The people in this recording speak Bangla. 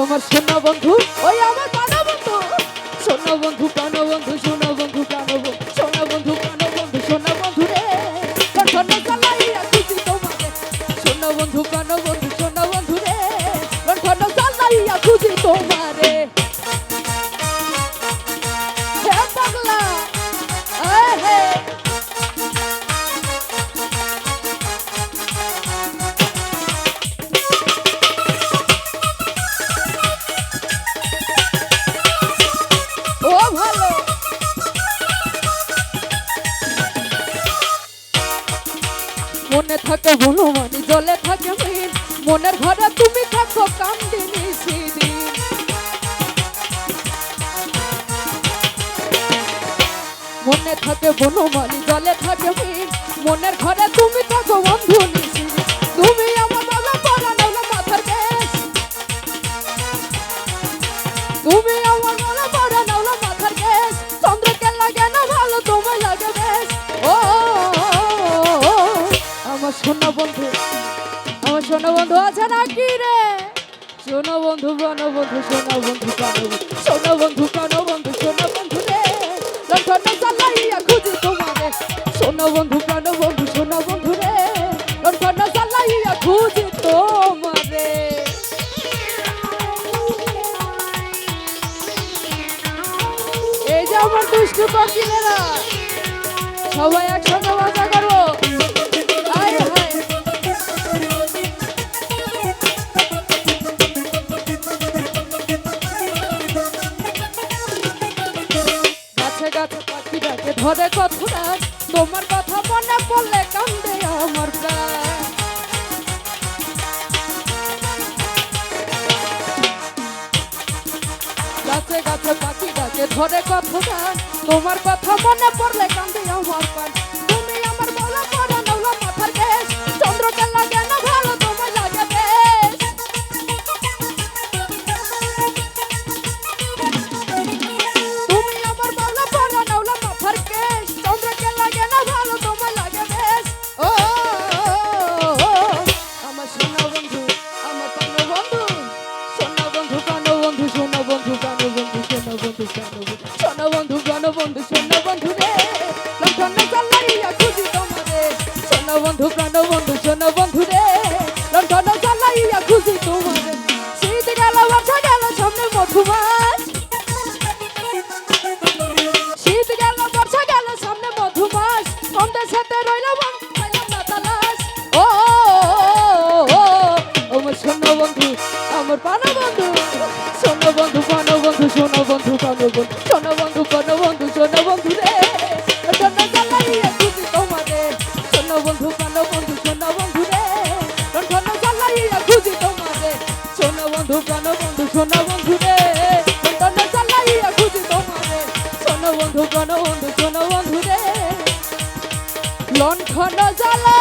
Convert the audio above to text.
আমার সোনা বন্ধু ওই আমার মনে থাকে হনুমানি জলে থাকে মিন মনের ঘরে তুমি থাকো কান্দিনি মনে থাকে বনমালি জলে থাকে মিন মনের ঘরে তুমি থাকো, বন্ধু নিশিন সোনা বন্ধু। আমার সোনা বন্ধু, আছে নাকি রে? সোনা বন্ধু বন বন্ধু সোনা বন্ধু কানো সোনা বন্ধু কানো বন্ধু সোনা বন্ধু রে। লণ্ঠন জ্বালাইয়া খুঁজি তোমারে। সোনা বন্ধু প্রাণ বন্ধু সোনা বন্ধু রে। লণ্ঠন জ্বালাইয়া খুঁজি তোমারে। এই যে আমার দুষ্টু পাখিলেরা সবাই একসঙ্গে ধরে কথা তোমার কথা মনে পড়লে কান্দে আমার গাছে গাছে পাখি ডাকে ধরে কথা তোমার কথা মনে পড়লে কান্দে বন্ধু প্রাণ বন্ধু সোনা বন্ধু প্রাণ বন্ধু রে লক্ষণ চালাইয়া খুঁজি তোমারে। সোনা বন্ধু প্রাণ বন্ধু সোনা বন্ধু রে। লক্ষণ চালাইয়া খুঁজি তোমারে। বন্ধু সোনা বন্ধু পানা বন্ধু সোনা বন্ধু পানা বন্ধু রে। সোনা জ্বালাইয়া খুঁজি তোমারে সোনা বন্ধু পানা বন্ধু সোনা বন্ধু রে। সোনা জ্বালাইয়া খুঁজি তোমারে সোনা বন্ধু পানা বন্ধু সোনা বন্ধু রে। সোনা জ্বালাইয়া খুঁজি তোমারে সোনা বন্ধু পানা বন্ধু সোনা বন্ধু রে। লণ্ঠন জ্বালা